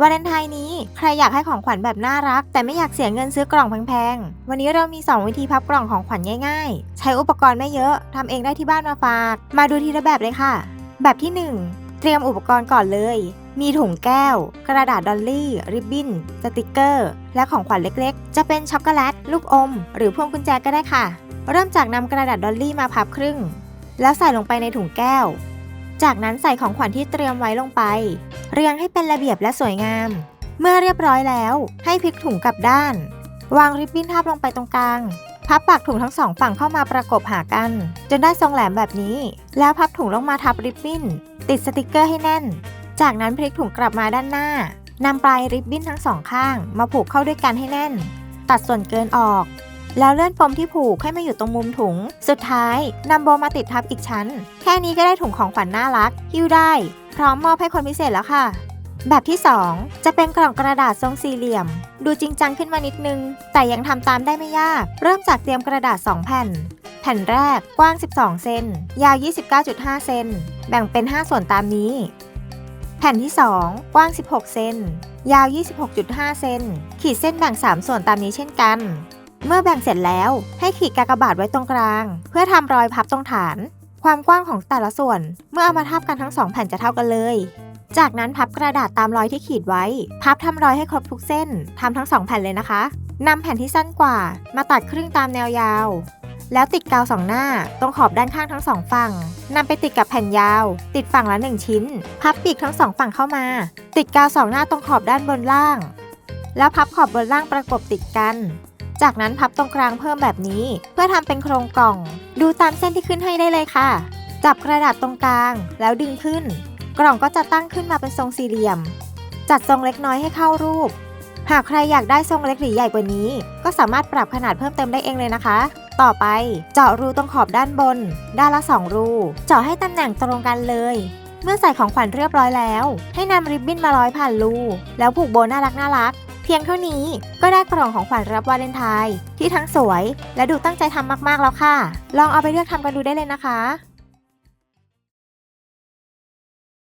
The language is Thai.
วาเลนไทน์นี้ใครอยากให้ของขวัญแบบน่ารัก แต่ไม่อยากเสียเงินซื้อกล่องแพงๆ วันนี้เรามี 2 วิธีพับกล่องของขวัญง่ายๆ ใช้อุปกรณ์ไม่เยอะทำเองได้ที่บ้านมาฝาก มาดูทีละแบบเลยค่ะ แบบที่ 1 เตรียมอุปกรณ์ก่อนเลย มีถุงแก้ว กระดาษดอลลี่ ริบบิ้น สติกเกอร์ และของขวัญเล็กๆ จะเป็นช็อกโกแลต ลูกอม หรือพวงกุญแจก็ได้ค่ะ เริ่มจากนำกระดาษดอลลี่มาพับครึ่ง แล้วใส่ลงไปในถุงแก้ว จากนั้นใส่ของขวัญที่เตรียมไว้ลงไป เรียงให้เป็นระเบียบและสวยงาม เมื่อเรียบร้อยแล้ว ให้พลิกถุงกลับด้าน วางริบบิ้นทับลงไปตรงกลาง พับปากถุงทั้งสองฝั่งเข้ามาประกบหากัน จนได้ทรงแหลมแบบนี้ แล้วพับถุงลงมาทับริบบิ้น ติดสติกเกอร์ให้แน่น จากนั้นพลิกถุงกลับมาด้านหน้านำปลายริบบิ้นทั้งสองข้าง มาผูกเข้าด้วยกันให้แน่น ตัดส่วนเกินออก แล้วเลื่อนปมที่ผูกให้มาอยู่ตรงมุมถุง สุดท้ายนำโบมาติดทับอีกชั้น แค่นี้ก็ได้ถุงของขวัญน่ารัก หิ้วได้ พร้อมมอบให้คนพิเศษแล้วค่ะ แบบที่ 2 จะเป็นกล่องกระดาษทรงสี่เหลี่ยม ดูจริงจังขึ้นมานิดนึง แต่ยังทำตามได้ไม่ยาก เริ่มจากเตรียมกระดาษ 2 แผ่น แผ่นแรกกว้าง 12 เซน ยาว 29.5 เซน แบ่งเป็น 5 ส่วนตามนี้ แผ่นที่ 2 กว้าง 16 เซน ยาว 26.5 เซน ขีดเส้นแบ่ง 3 ส่วนตามนี้เช่นกัน เมื่อแบ่งเสร็จแล้วให้ขีดกากบาทไว้ตรงกลาง เพื่อทำรอยพับตรงฐาน ความกว้างของแต่ละส่วน เมื่อเอามาทับกันทั้งสองแผ่นจะเท่ากันเลย จากนั้นพับกระดาษตามรอยที่ขีดไว้ พับทำรอยให้ครบทุกเส้นทำทั้งสองแผ่นเลยนะคะนำแผ่นที่สั้นกว่ามาตัดครึ่งตามแนวยาว แล้วติดกาวสองหน้าตรงขอบด้านข้างทั้งสองฝั่งนำไปติดกับแผ่นยาว ติดฝั่งละหนึ่งชิ้น พับปีกทั้งสองฝั่งเข้ามา ติดกาวสองหน้าตรงขอบด้านบนล่าง แล้วพับขอบบนล่างประกบติดกัน จากนั้นพับตรงกลางเพิ่มแบบนี้ เพื่อทำเป็นโครงกล่อง ดูตามเส้นที่ขึ้นให้ได้เลยค่ะ จับกระดาษตรงกลาง แล้วดึงขึ้น กล่องก็จะตั้งขึ้นมาเป็นทรงสี่เหลี่ยม จัดทรงเล็กน้อยให้เข้ารูป หากใครอยากได้ทรงเล็กหรือใหญ่กว่านี้ ก็สามารถปรับขนาดเพิ่มเติมได้เองเลยนะคะ ต่อไปเจาะรูตรงขอบด้านบน ด้านละ 2 รู เจาะให้ตำแหน่งตรงกันเลยเมื่อใส่ของขวัญเรียบร้อยแล้ว ให้นำริบบิ้นมาร้อยผ่านรูแล้วผูกโบน่ารักน่ารัก เพียงเท่านี้ก็ได้กล่องของขวัญรับวาเลนไทน์ที่ทั้งสวย และดูตั้งใจทำมากๆแล้วค่ะ ลองเอาไปเลือกทำกันดูได้เลยนะคะ